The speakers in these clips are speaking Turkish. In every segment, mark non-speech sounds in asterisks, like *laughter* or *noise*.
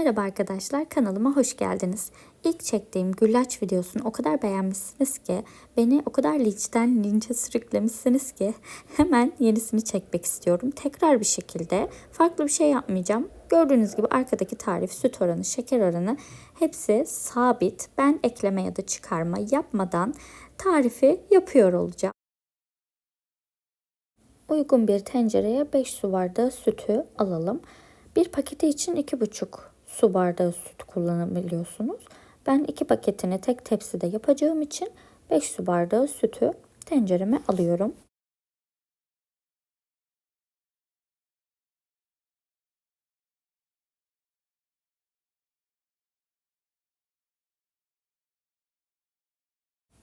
Merhaba arkadaşlar kanalıma hoş geldiniz. İlk çektiğim güllaç videosunu o kadar beğenmişsiniz ki beni o kadar linçten linçe sürüklemişsiniz ki hemen yenisini çekmek istiyorum. Tekrar bir şekilde farklı bir şey yapmayacağım. Gördüğünüz gibi arkadaki tarif, süt oranı, şeker oranı hepsi sabit. Ben ekleme ya da çıkarma yapmadan tarifi yapıyor olacağım. Uygun bir tencereye 5 su bardağı sütü alalım. Bir paketi için 2,5 su bardağı süt kullanabiliyorsunuz. Ben iki paketini tek tepside yapacağım için 5 su bardağı sütü tencereme alıyorum.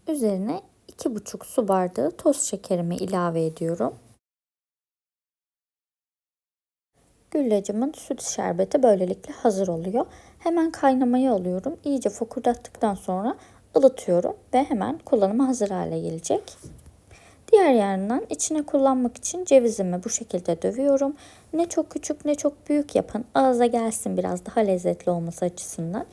Üzerine 2,5 su bardağı toz şekerimi ilave ediyorum. Güllacımın süt şerbeti böylelikle hazır oluyor. Hemen kaynamaya alıyorum. İyice fokurdattıktan sonra ılıtıyorum ve hemen kullanıma hazır hale gelecek. Diğer yandan içine kullanmak için cevizimi bu şekilde dövüyorum. Ne çok küçük ne çok büyük yapın. Ağza gelsin biraz daha lezzetli olması açısından.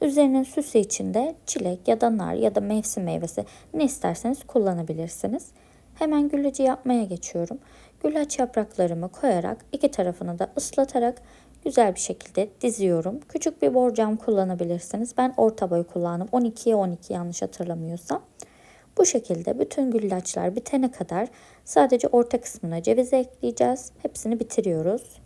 Üzerinin süsü içinde çilek ya da nar ya da mevsim meyvesi ne isterseniz kullanabilirsiniz. Hemen güllacı yapmaya geçiyorum. Güllaç yapraklarımı koyarak iki tarafını da ıslatarak güzel bir şekilde diziyorum. Küçük bir borcam kullanabilirsiniz. Ben orta boy kullandım. 12'ye 12 yanlış hatırlamıyorsam. Bu şekilde bütün güllaçlar bitene kadar sadece orta kısmına ceviz ekleyeceğiz. Hepsini bitiriyoruz.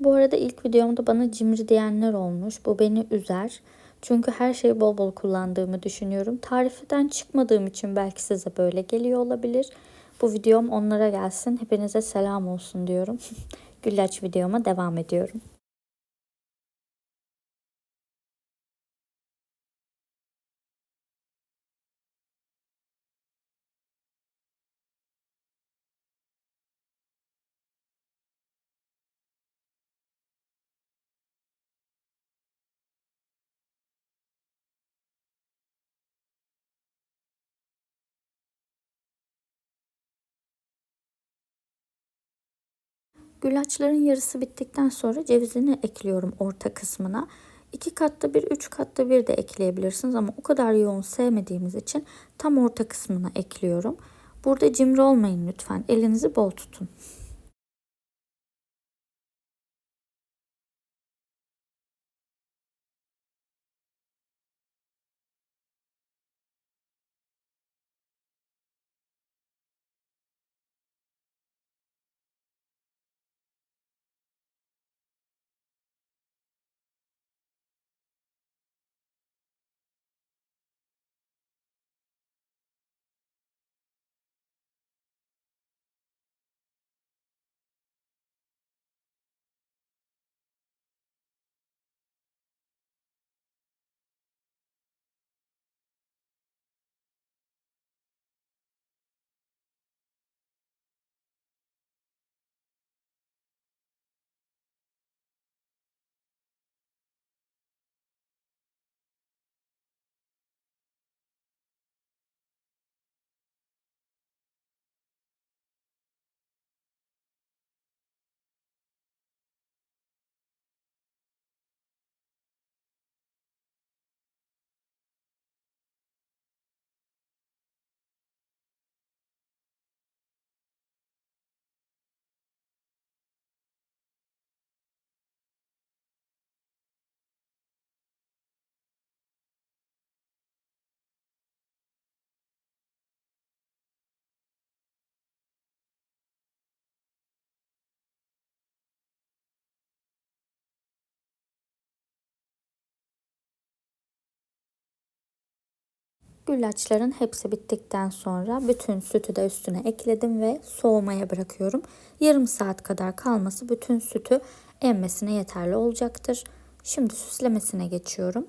Bu arada ilk videomda bana cimri diyenler olmuş. Bu beni üzer. Çünkü her şeyi bol bol kullandığımı düşünüyorum. Tariften çıkmadığım için belki size böyle geliyor olabilir. Bu videom onlara gelsin. Hepinize selam olsun diyorum. *laughs* Güllaç videoma devam ediyorum. Güllaçların yarısı bittikten sonra cevizini ekliyorum orta kısmına. İki katta bir, üç katta bir de ekleyebilirsiniz ama o kadar yoğun sevmediğimiz için tam orta kısmına ekliyorum. Burada cimri olmayın lütfen. Elinizi bol tutun. Güllaçların hepsi bittikten sonra bütün sütü de üstüne ekledim ve soğumaya bırakıyorum. Yarım saat kadar kalması bütün sütü emmesine yeterli olacaktır. Şimdi süslemesine geçiyorum.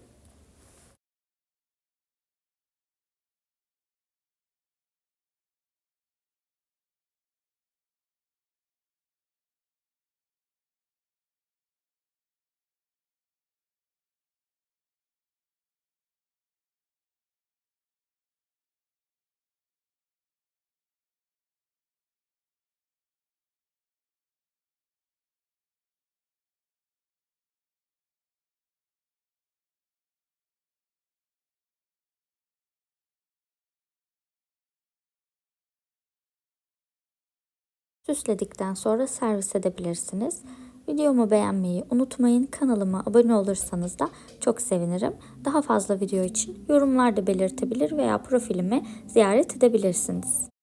Süsledikten sonra servis edebilirsiniz. Videomu beğenmeyi unutmayın. Kanalıma abone olursanız da çok sevinirim. Daha fazla video için yorumlarda belirtebilir veya profilimi ziyaret edebilirsiniz.